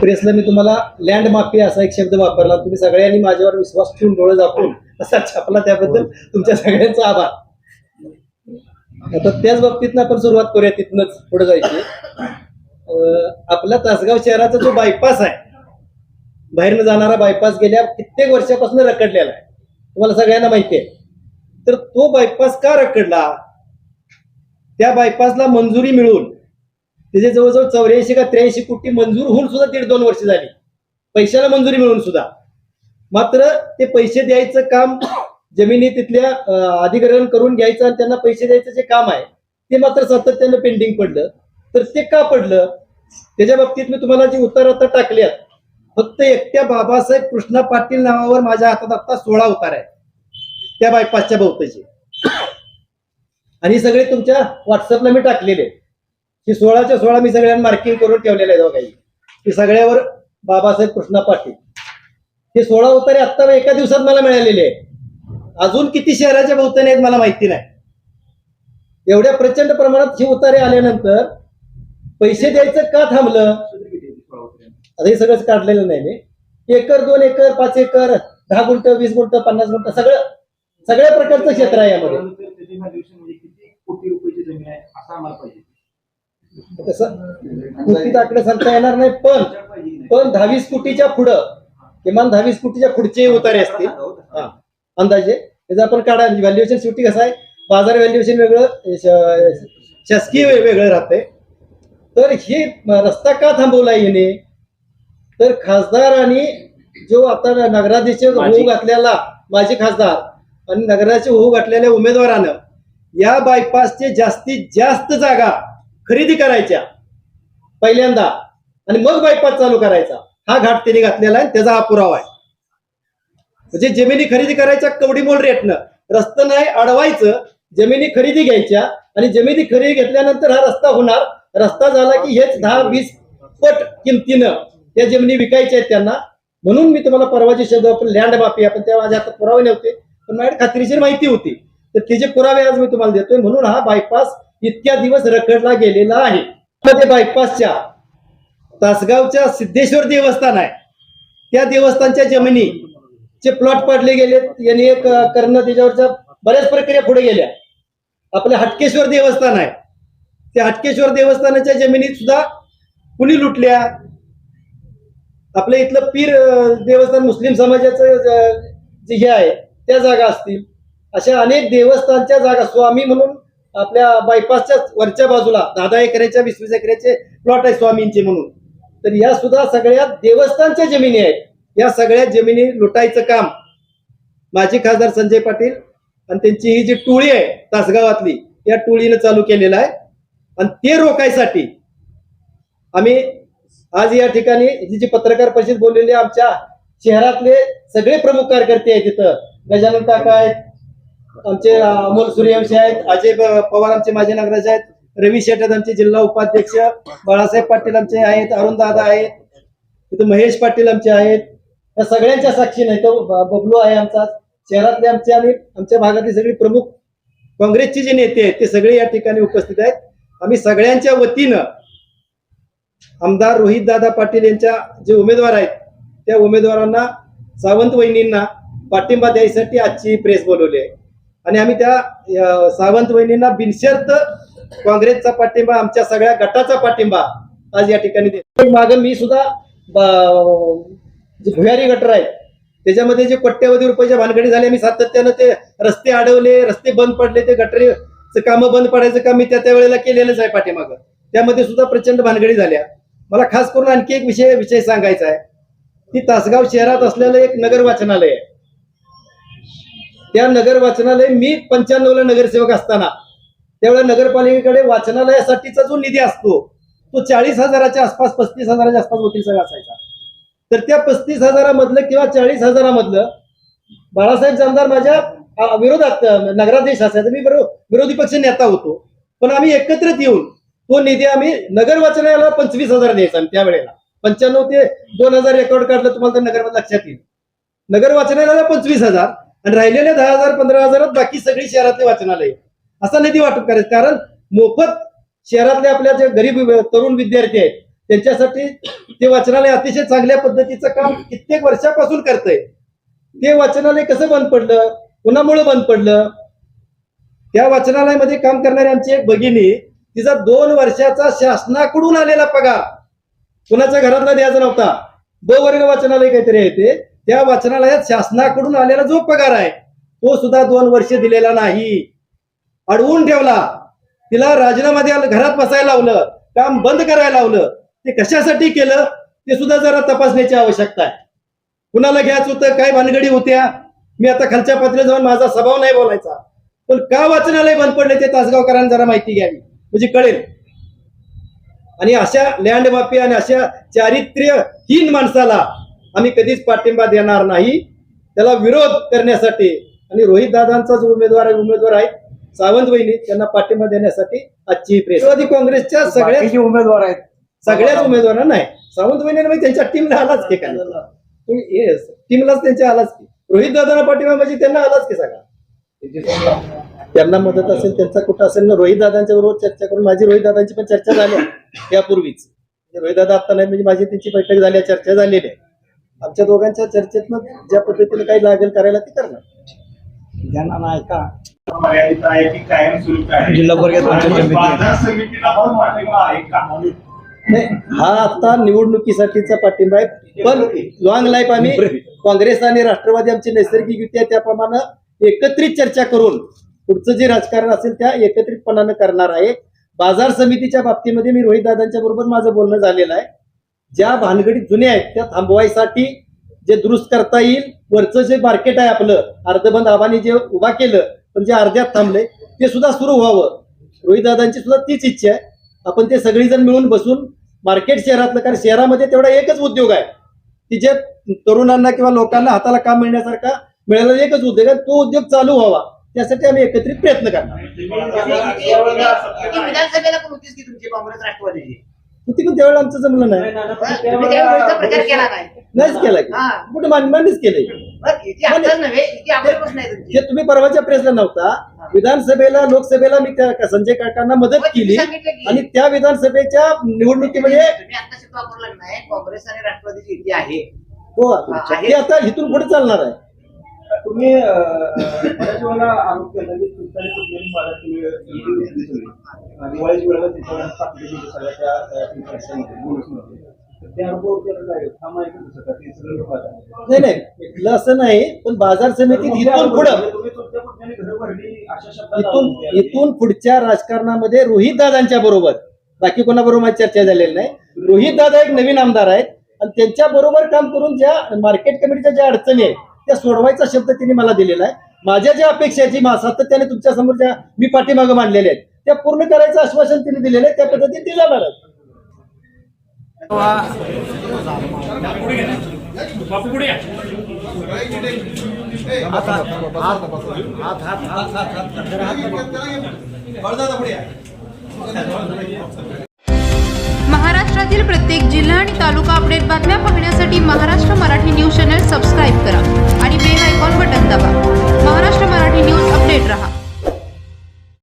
प्रेसला मी तुम्हाला land mafia असा एक शब्द वापरला. तुम्ही सगळ्यांनी माझ्यावर विश्वास ठेवून डोळे झाकून असा छापला त्याबद्दल तुमच्या सगळ्यांचा आभार. आता त्याच बाबतीत आपण सुरुवात करूया तिथनच पुढे जायची. आपला तासगाव शहराचा जो बायपास आहे बाहेरनं जाणारा बायपास गेल्या कित्येक वर्षापासून रखडलेला आहे. तुम्हाला सगळ्यांना माहिती आहे. तर तो बायपास का रखडला? त्या बायपासला मंजुरी मिळून त्याचे जवळजवळ चौऱ्याऐंशी का त्र्याऐंशी कोटी मंजूर होऊन सुद्धा दीड दोन वर्ष झाली. पैशाला मंजुरी मिळून सुद्धा. मात्र ते पैसे द्यायचं काम जमिनी तिथल्या अधिग्रहण करून घ्यायचं आणि त्यांना पैसे द्यायचं जे काम आहे ते मात्र सातत्यानं पेंडिंग पडलं. तर ते का पडलं? त्याच्या बाबतीत मी तुम्हाला जी उतार आता टाकल्यात फक्त एकट्या बाबासाहेब कृष्णा पाटील नावावर माझ्या हातात आता सोळा उतार आहे त्या बायपासच्या भोवतीचे आणि सगळे तुमच्या व्हॉट्सअपला मी टाकलेले ही सोळाच्या सोळा मी सगळ्यांना मार्किंग करून ठेवलेले आहेत काही की सगळ्यावर बाबासाहेब कृष्णा पाटील. हे सोळा उतारे आत्ता एका दिवसात मला मिळालेले आहे अजून किती शहराच्या भोवतानी आहेत मला माहिती नाही. एवढ्या प्रचंड प्रमाणात हे उतारे आल्यानंतर पैसे द्यायचं का थांबलं? आता हे सगळंच काढलेलं नाही मी. एकर दोन एकर पाच एकर दहा गुंट वीस गुंट पन्नास गुंट सगळं सगळ्या प्रकारचं क्षेत्र आहे यामध्ये. तसं कोटीत आकडे सांगता येणार नाही पण पण दहावीस कोटीच्या पुढं किमान दहावीस कोटीच्या पुढचे उतारे असतील. अंदाजे. त्याचं आपण काढा व्हॅल्युएशन शेवटी कसं आहे बाजार व्हॅल्युएशन वेगळं शासकीय वेगळं राहतंय. तर हे रस्ता का थांबवला याने? तर खासदार आणि जो आता नगराध्यक्ष होऊ घातलेला माजी खासदार आणि नगराचे होऊ घातलेल्या उमेदवारानं या बायपासचे जास्तीत जास्त जागा खरेदी करायच्या पहिल्यांदा. आणि मग बायपास चालू करायचा. हा घाट त्यांनी घातलेला आहे त्याचा हा पुरावा आहे. म्हणजे जमिनी खरेदी करायच्या कवडीमोल रेटनं. रस्ता नाही अडवायचं जमिनी खरेदी घ्यायच्या आणि जमिनी खरेदी घेतल्यानंतर हा रस्ता होणार. रस्ता झाला की हेच दहा वीस पट किमतीनं त्या जमिनी विकायच्या आहेत त्यांना. म्हणून मी तुम्हाला परवाचे शब्द आपण लँड माफी आपण त्या माझ्या हातात पुरावे नव्हते पण माझ्याकडे खात्रीशीर माहिती होती. तर त्याचे पुरावे आज मी तुम्हाला देतोय. म्हणून हा बायपास इतक्या दिवस रखडला गेलेला आहे. मध्ये बायपासच्या तासगावच्या सिद्धेश्वर देवस्थान आहे. त्या देवस्थानच्या जमिनी चे प्लॉट पाडले गेले यांनी एक करणं त्याच्यावरच्या बऱ्याच प्रक्रिया पुढे गेल्या. आपलं हटकेश्वर देवस्थान आहे. त्या हटकेश्वर देवस्थानाच्या जमिनीत सुद्धा कुणी लुटल्या? आपल्या इथलं पीर देवस्थान मुस्लिम समाजाचं जे हे आहे त्या जागा असतील. अशा अनेक देवस्थानच्या जागा. स्वामी म्हणून आपल्या बायपासच्या वरच्या बाजूला दहा एकऱ्याच्या एकराच्या वीस प्लॉट आहे स्वामींचे म्हणून. तर या सुद्धा सगळ्या देवस्थानच्या जमिनी आहेत. या सगळ्या जमिनी लुटायचं काम माजी खासदार संजय पाटील आणि त्यांची ही जी टोळी आहे तासगावातली या टोळीनं चालू केलेलं आहे. आणि ते रोखायसाठी आम्ही आज या ठिकाणी ही जी पत्रकार परिषद बोललेली आमच्या शहरातले सगळे प्रमुख कार्यकर्ते आहेत तिथं. गजानन काका आहेत आमचे अमोल सूर्यवंशी आहेत अजय पवार आमचे माजी नगराचे आहेत रवी शेटत आमचे जिल्हा उपाध्यक्ष बाळासाहेब पाटील आमचे आहेत अरुण दादा आहेत तिथं महेश पाटील आमचे आहेत या सगळ्यांच्या साक्षीने तो बबलू आहे आमचा शहरातले आमचे आणि आमच्या भागातले सगळे प्रमुख काँग्रेसचे जे नेते आहेत ते सगळे या ठिकाणी उपस्थित आहेत. आम्ही सगळ्यांच्या वतीनं आमदार रोहित दादा पाटील यांच्या जे उमेदवार आहेत त्या उमेदवारांना सावंत वहिनींना पाठिंबा द्यायसाठी आजची प्रेस बोलवली आहे. आणि आम्ही त्या सावंत वहिनींना बिनशर्त काँग्रेसचा पाठिंबा आमच्या सगळ्या गटाचा पाठिंबा आज या ठिकाणी देतो. मागं मी सुद्धा भुयारी गटर आहे त्याच्यामध्ये जे कोट्यवधी रुपयाच्या भानगडी झाल्या मी सातत्यानं ते रस्ते अडवले रस्ते बंद पडले ते गटरीचं कामं बंद पडायचं काम मी त्या त्या वेळेला केलेलंच आहे पाठीमागं. त्यामध्ये सुद्धा प्रचंड भानगडी झाल्या. मला खास करून आणखी एक विषय विषय सांगायचा आहे. की तासगाव शहरात असलेलं एक नगर वाचनालय आहे. त्या नगर वाचनालय मी पंच्याण्णवला नगरसेवक असताना त्यावेळेला नगरपालिकेकडे वाचनालयासाठीचा जो निधी असतो तो चाळीस हजाराच्या आसपास पस्तीस हजाराच्या आसपास वकील सगळा असायचा. तर त्या पस्तीस हजारामधलं किंवा चाळीस हजारामधलं बाळासाहेब जामदार माझ्या विरोधात नगराध्यक्ष असायचा. मी बरोबर विरोधी पक्ष नेता होतो. पण आम्ही एकत्रित येऊन तो निधी आम्ही नगर वाचनालयाला पंचवीस हजार द्यायचा त्यावेळेला. पंच्याण्णव ते दोन हजार रेकॉर्ड काढलं तुम्हाला तर नगरमध्ये लक्षात येईल. नगर वाचनालयाला पंचवीस हजार आणि राहिलेले दहा हजार पंधरा हजारात बाकी सगळी शहरातले वाचनालय. असा निधी वाटप करायचं. कारण मोफत शहरातले आपल्या जे गरीब तरुण विद्यार्थी आहेत त्यांच्यासाठी ते वाचनालय अतिशय चांगल्या पद्धतीचं काम कित्येक वर्षापासून करतंय. ते वाचनालय कसं बंद पडलं? कुणामुळे बंद पडलं? त्या वाचनालयामध्ये काम करणारी आमची एक भगिनी तिचा दोन वर्षाचा शासनाकडून आलेला पगार. कुणाच्या घरातला द्यायचा नव्हता. ब वर्ग वाचनालय काहीतरी आहे ते. त्या वाचनालयात शासनाकडून आलेला जो पगार आहे तो सुद्धा दोन वर्ष दिलेला नाही. अडवून ठेवला. तिला राजीनामा द्यायला घरात बसायला लावलं काम बंद करायला लावलं. ते कशासाठी केलं ते सुद्धा जरा तपासण्याची आवश्यकता आहे. कुणाला घ्यायचं होतं काय भानगडी होत्या? मी आता खालच्या पातळीवर जाऊन माझा स्वभाव नाही बोलायचा. पण का वाचनालय बंद पडले ते तासगावकरांना जरा माहिती घ्यावी. म्हणजे कळेल. आणि अशा लँड आणि अशा चारित्र्यहीन माणसाला आम्ही कधीच पाठिंबा देणार नाही. त्याला विरोध करण्यासाठी आणि रोहित दादांचा जो उमेदवार आहे उमेदवार आहेत सावंत वहिनी त्यांना पाठिंबा देण्यासाठी आजची प्रेस. राष्ट्रवादी काँग्रेसच्या सगळ्या उमेदवार आहेत. सगळ्याच उमेदवारांना नाही. सावंत वहिनी म्हणजे त्यांच्या टीमला आलाच की काय? टीमलाच त्यांच्या आलाच की? रोहित दादांना पाठिंबा म्हणजे त्यांना आलाच की सगळा? त्यांना मदत असेल त्यांचा कुठं असेल ना रोहित दादांच्या बरोबर चर्चा करून माझी रोहित दादांची पण चर्चा झाली. यापूर्वीच. म्हणजे रोहित दादा आता नाही म्हणजे माझी त्यांची बैठक झाली आहे, चर्चा झालेली आहे. आमच्या दोघांच्या चर्चेतनं ज्या पद्धतीने काही लागेल करायला ते करणार. ज्यांना नाही का? मर्यादित आहे की कायम स्वरूपी आहे? जिल्हा परिषद पंचायत आणि समिती. बाजार समितीला पण पाठिंबा आहे का? नाही हा आता निवडणुकीसाठीचा पाठिंबा आहे. पण लॉंग लाईफ आम्ही काँग्रेस आणि राष्ट्रवादी आमची नैसर्गिक युती आहे त्याप्रमाणे एकत्रित चर्चा करून पुढचं जे राजकारण असेल त्या एकत्रितपणानं करणार आहे. बाजार समितीच्या बाबतीमध्ये मी रोहित दादांच्या बरोबर माझं बोलणं झालेलं आहे. ज्या भानगडी जुन्या आहेत त्या थांबवायसाठी जे दुरुस्त करता येईल वरचं जे मार्केट आहे आपलं अर्धबंद आबाने जे उभा केलं पण जे अर्ध्यात थांबले ते सुद्धा सुरू व्हावं. रोहित दादांची सुद्धा तीच इच्छा आहे. आपण ते सगळीजण मिळून बसून मार्केट शहरातलं कारण शहरामध्ये तेवढा एकच उद्योग आहे. की जे तरुणांना किंवा लोकांना हाताला काम मिळण्यासारखा मिळालेला एकच उद्योग आहे. तो उद्योग चालू व्हावा. त्यासाठी आम्ही एकत्रित प्रयत्न करणार. विधानसभेला पण होतीच की तुमची काँग्रेस राष्ट्रवादीची? होती पण त्यावेळेला आमचं जमलं नाही. तुम्ही त्यावेळेचा प्रचार केला नाही. नाहीच केला की. हा. कुठे मांडणीच केलंय बरं, याची आताच नव्हे याची अगोदरपासून आहे तुमची. हे तुम्ही परवाच्या प्रेसला नव्हता. विधानसभेला लोकसभेला मी त्या संजय काकांना मदत केली. आणि त्या विधानसभेच्या निवडणुकीमध्ये तुम्ही आता शब्द वापरला नाही. काँग्रेस आणि राष्ट्रवादीची युती आहे. हो हा. ते आता इथून पुढे चालणार आहे. तुम्ही बऱ्याच वेळेला आरोप केला की कुठल्याही दिवाळीच्या वेळेला तिथं सगळ्या त्या बोनसमध्ये. नाही नाही इथलं असं नाही पण बाजार समितीत इथून पुढं. इथून. इथून पुढच्या राजकारणामध्ये रोहित दादांच्या बरोबर. बाकी कोणाबरोबर माझी चर्चा झालेली नाही. रोहित दादा एक नवीन आमदार आहेत आणि त्यांच्या बरोबर काम करून ज्या मार्केट कमिटीच्या ज्या अडचणी आहेत त्या सोडवायचा शब्द त्यांनी मला दिलेला आहे. माझ्या ज्या अपेक्षा जी सातत्याने तुमच्यासमोर ज्या मी पाठीमागं मांडलेल्या आहेत त्या पूर्ण करायचं आश्वासन त्यांनी दिलेलं आहे त्या पद्धतीने ते मला. महाराष्ट्रातील प्रत्येक जिल्हा आणि तालुका अपडेट बातम्या पाहण्यासाठी Maharashtra Marathi news channel subscribe करा. आयकॉन बटन दाबा. महाराष्ट्र मराठी न्यूज अपडेट रहा.